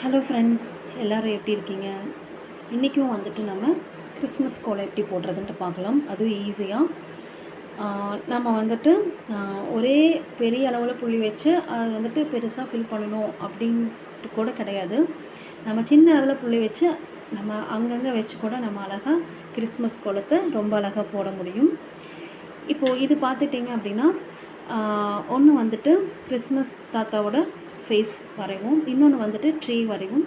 Hello friends எல்லோரும் எப்படி இருக்கீங்க? இன்றைக்கும் வந்துட்டு நம்ம கிறிஸ்மஸ் கோலம் எப்படி போடுறதுன்ட்டு பார்க்கலாம். அதுவும் ஈஸியாக நம்ம வந்துட்டு ஒரே பெரிய அளவில் புள்ளி வச்சு அது வந்துட்டு பெருசாக ஃபில் பண்ணணும் அப்படின்ட்டு கூட கிடையாது. நம்ம சின்ன அளவில் புள்ளி வச்சு நம்ம அங்கங்கே வச்சு கூட நம்ம அழகாக கிறிஸ்மஸ் கோலத்தை ரொம்ப அழகாக போட முடியும். இப்போது இது பார்த்துட்டிங்க அப்படின்னா ஒன்று வந்துட்டு கிறிஸ்மஸ் தாத்தாவோட ஃபேஸ் வரைவோம் இன்னொன்று வந்துட்டு ட்ரீ வரைவோம்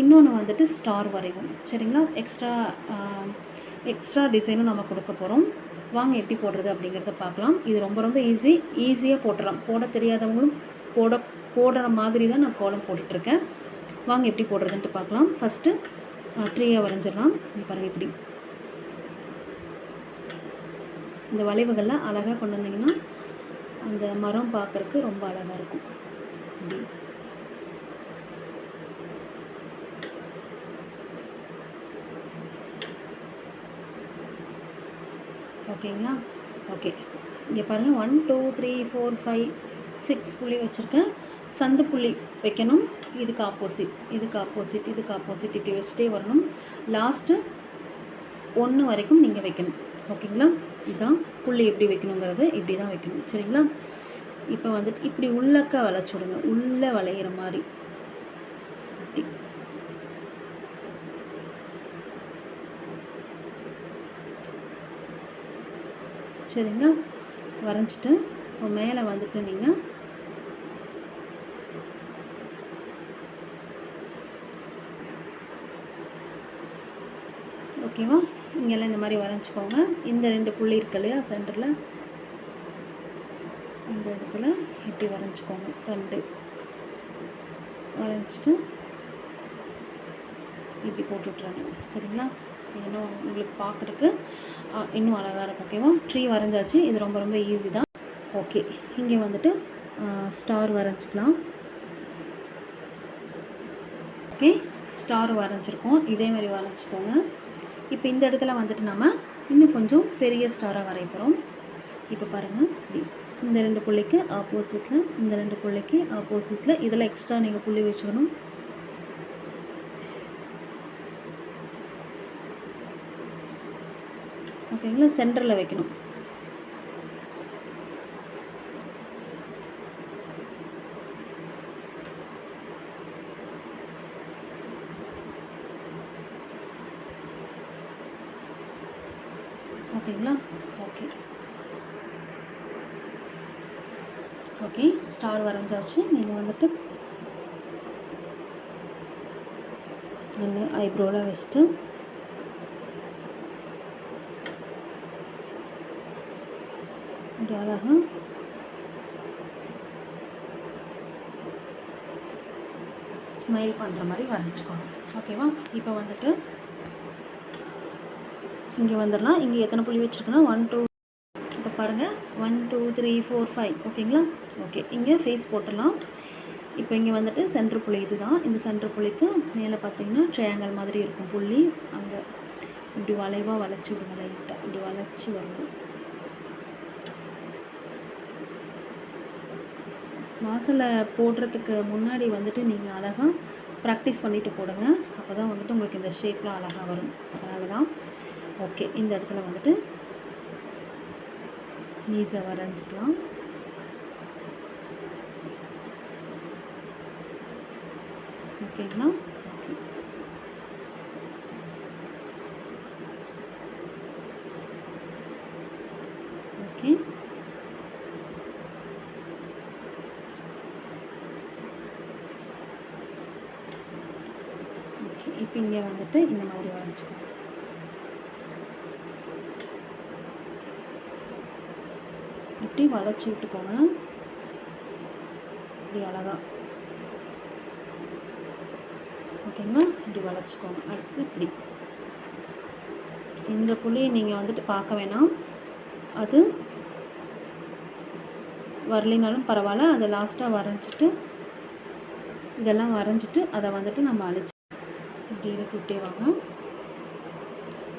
இன்னொன்று வந்துட்டு ஸ்டார் வரைவோம். சரிங்களா? எக்ஸ்ட்ரா எக்ஸ்ட்ரா டிசைனும் நம்ம கொடுக்க போகிறோம் வாங்க எப்படி போடுறது அப்படிங்கிறத பார்க்கலாம். இது ரொம்ப ரொம்ப ஈஸி ஈஸியாக போட்டுடலாம் போட தெரியாதவங்களும் போட போடுற மாதிரி தான் நான் கோலம் போட்டுட்ருக்கேன். வாங்க எப்படி போடுறதுன்ட்டு பார்க்கலாம். ஃபஸ்ட்டு ட்ரீயை வரைஞ்சிடலாம். பாருங்கள் இப்படி. இந்த வளைவுகளில் அழகாக கொண்டு வந்தீங்கன்னா அந்த மரம் பார்க்குறக்கு ரொம்ப அழகாக இருக்கும். ஓகேங்களா? ஓகே. இங்கே பாருங்கள் one two three four five six புள்ளி வச்சுருக்கேன். சந்து புள்ளி வைக்கணும். இதுக்கு ஆப்போசிட் இதுக்கு ஆப்போசிட் இதுக்கு ஆப்போசிட் இப்படி வச்சுட்டே வரணும். லாஸ்ட்டு ஒன்று வரைக்கும் நீங்கள் வைக்கணும். ஓகேங்களா? இதுதான் புள்ளி எப்படி வைக்கணுங்கிறது. இப்படி தான் வைக்கணும். சரிங்களா? இப்போ வந்துட்டு இப்படி உள்ளக்க வளைச்சி விடுங்க உள்ளே வளையிற மாதிரி. இப்படி சரிங்களா? வரைஞ்சிட்டு மேலே வந்துட்டு நீங்கள் ஓகேவா? இங்கெல்லாம் இந்த மாதிரி வரைஞ்சிக்கோங்க. இந்த ரெண்டு புள்ளி இருக்கு இல்லையா சென்டரில் இந்த இடத்துல இப்படி வரைஞ்சிக்கோங்க. தண்டு. வரைஞ்சிட்டு இப்படி போட்டு விட்றாங்க சரிங்களா? இன்னும் உங்களுக்கு பார்க்குறக்கு இன்னும் அழகாக இருக்கும் ஓகேவா? ட்ரீ வரைஞ்சாச்சு. இது ரொம்ப ரொம்ப ஈஸி தான். ஓகே. இங்கே வந்துட்டு ஸ்டார் வரைஞ்சிக்கலாம். ஓகே. ஸ்டார் வரைஞ்சிருக்கோம். இதே மாதிரி வரைஞ்சிக்கோங்க. இப்போ இந்த இடத்துல வந்துட்டு நம்ம இன்னும் கொஞ்சம் பெரிய ஸ்டாராக வரைய போகிறோம் இப்போ பாருங்கள் இப்படி. இந்த ரெண்டு புள்ளிக்கு ஆப்போசிட்டில் இந்த ரெண்டு புள்ளிக்கு ஆப்போசிட்டில் இதில் எக்ஸ்ட்ரா நீங்கள் புள்ளி வச்சுக்கணும். ஓகேங்களா சென்டரில் வைக்கணும். ஓகேங்களா ஓகே ஓகே ஸ்டார் வரைஞ்சாச்சு. நீங்கள் வந்துட்டு என்ன ஐப்ரோவில் வச்சுட்டு அழகாக ஸ்மைல் பண்ணுற மாதிரி வரைஞ்சிக்கணும் ஓகேவா இப்போ வந்துட்டு இங்கே வந்துடலாம். இங்கே எத்தனை புள்ளி வச்சுருக்குன்னா ஒன் டூ பாருங்கள் one two three four five ஓகேங்களா ஓகே இங்கே ஃபேஸ் போட்டுடலாம். இப்போ இங்கே வந்துட்டு சென்ட்ரு புள்ளி இது தான் இந்த சென்ட்ரு புள்ளிக்கு மேலே பார்த்தீங்கன்னா ட்ரையாங்கல் மாதிரி இருக்கும் புள்ளி. அங்கே இப்படி வளைவாக வளைச்சி விடுங்க லைட்டாக இப்படி வளைச்சி வரணும். வாசலில் போடுறதுக்கு முன்னாடி வந்துட்டு நீங்கள் அழகாக ப்ராக்டிஸ் பண்ணிவிட்டு போடுங்க. அப்போ தான் வந்துட்டு உங்களுக்கு இந்த ஷேப்லாம் அழகாக வரும். அதனால தான் ஓகே இந்த இடத்துல வந்துட்டு மீசை வரைஞ்சிக்கலாம். ஓகேங்களா ஓகே ஓகே ஓகே இப்போ இங்கே வந்துட்டு இந்த மாதிரி வரைஞ்சிக்கலாம். இப்படி வளைச்சி விட்டுக்கோங்க. இப்படி அழகாக ஓகேங்களா? இப்படி வளைச்சிக்கோங்க அடுத்தது இப்படி. இந்த புள்ளியை நீங்கள் வந்துட்டு பார்க்க வேணாம். அது வரலினாலும் பரவாயில்ல. அதை லாஸ்ட்டாக வரைஞ்சிட்டு இதெல்லாம் வரைஞ்சிட்டு அதை வந்துட்டு நம்ம அழிச்சு இப்படி இழுத்து விட்டே வாங்க.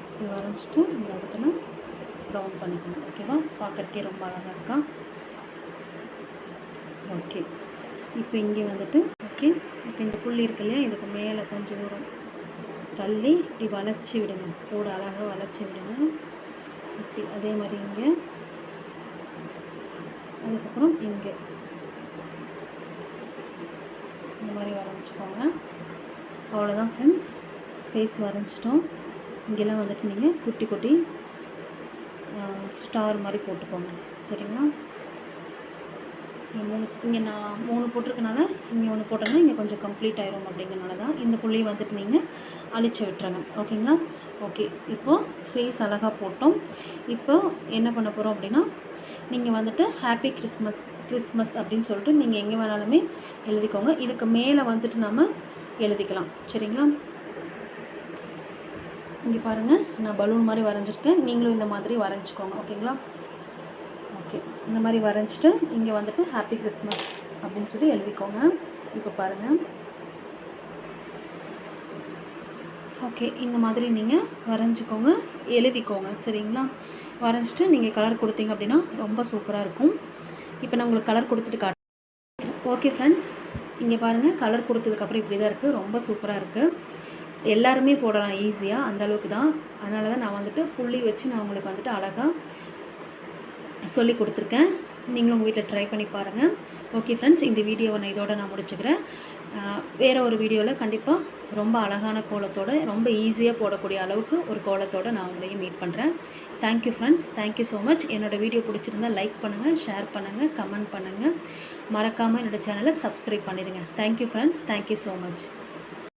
இப்படி வரைஞ்சிட்டு இந்த இடத்துல ப்ரௌன் பண்ணிக்கணும் ஓகேவா பார்க்குறக்கே ரொம்ப அழகாக இருக்கா? ஓகே இப்போ இங்கே வந்துட்டு ஓகே இப்போ இந்த புள்ளி இருக்கு இல்லையா? இதுக்கு மேலே கொஞ்சம் தூரம் தள்ளி இப்படி வளைச்சி விடுங்க. கூட அழகாக வளைச்சி விடுங்க. இப்படி அதே மாதிரி இங்கே. அதுக்கப்புறம் இங்கே. இந்த மாதிரி வரைஞ்சிக்கோங்க. அவ்வளோதான் ஃப்ரெண்ட்ஸ் ஃபேஸ் வரைஞ்சிட்டோம். இங்கெல்லாம் வந்துட்டு நீங்கள் குட்டி குட்டி ஸ்டார் மாதிரி போட்டுக்கோங்க. சரிங்களா? மூணு இங்கே நான் மூணு போட்டிருக்கனால இங்கே ஒன்று போட்டோன்னா இங்கே கொஞ்சம் கம்ப்ளீட் ஆயிரும் அப்படிங்கிறனால தான் இந்த புள்ளியை வந்துட்டு நீங்கள் அழிச்சு விட்டுறணும். ஓகேங்களா? ஓகே. இப்போது ஃபேஸ் அழகாக போட்டோம். இப்போ என்ன பண்ண போகிறோம் அப்படின்னா நீங்கள் வந்துட்டு ஹாப்பி கிறிஸ்மஸ் கிறிஸ்மஸ் அப்படின்னு சொல்லிட்டு நீங்கள் எங்கே வேணாலுமே எழுதிக்கோங்க. இதுக்கு மேலே வந்துட்டு நம்ம எழுதிக்கலாம். சரிங்களா? இங்கே பாருங்கள் நான் பலூன் மாதிரி வரைஞ்சிருக்கேன். நீங்களும் இந்த மாதிரி வரைஞ்சிக்கோங்க ஓகேங்களா? ஓகே இந்த மாதிரி வரைஞ்சிட்டு இங்கே வந்துட்டு ஹாப்பி கிறிஸ்மஸ் அப்படின்னு சொல்லி எழுதிக்கோங்க. இப்போ பாருங்கள் ஓகே இந்த மாதிரி நீங்கள் வரைஞ்சிக்கோங்க எழுதிக்கோங்க சரிங்களா? வரைஞ்சிட்டு நீங்கள் கலர் கொடுத்தீங்க அப்படின்னா ரொம்ப சூப்பராக இருக்கும். இப்போ நான் உங்களுக்கு கலர் கொடுத்துட்டு காட்டுறேன் ஓகே ஃப்ரெண்ட்ஸ் இங்கே பாருங்கள் கலர் கொடுத்ததுக்கப்புறம் இப்படி தான் இருக்குது ரொம்ப சூப்பராக இருக்குது எல்லாருமே போடலாம் ஈஸியாக அந்த அளவுக்கு தான். அதனால தான் நான் வந்துட்டு புள்ளி வச்சு நான் உங்களுக்கு வந்துட்டு அழகாக சொல்லி கொடுத்துருக்கேன். நீங்களும் உங்கள் வீட்டில் ட்ரை பண்ணி பாருங்கள் ஓகே ஃப்ரெண்ட்ஸ் இந்த வீடியோவை நான் இதோட நான் முடிச்சுக்கிறேன். வேறு ஒரு வீடியோவில் கண்டிப்பாக ரொம்ப அழகான கோலத்தோடு ரொம்ப ஈஸியாக போடக்கூடிய அளவுக்கு ஒரு கோலத்தோட நான் உங்களையும் மீட் பண்ணுறேன் thank you friends thank you so much என்னோடய வீடியோ பிடிச்சிருந்தா லைக் பண்ணுங்கள் ஷேர் பண்ணுங்கள் கமெண்ட் பண்ணுங்கள் மறக்காமல் என்னோடய சேனலை சப்ஸ்கிரைப் பண்ணிடுங்க. Thank you friends thank you so much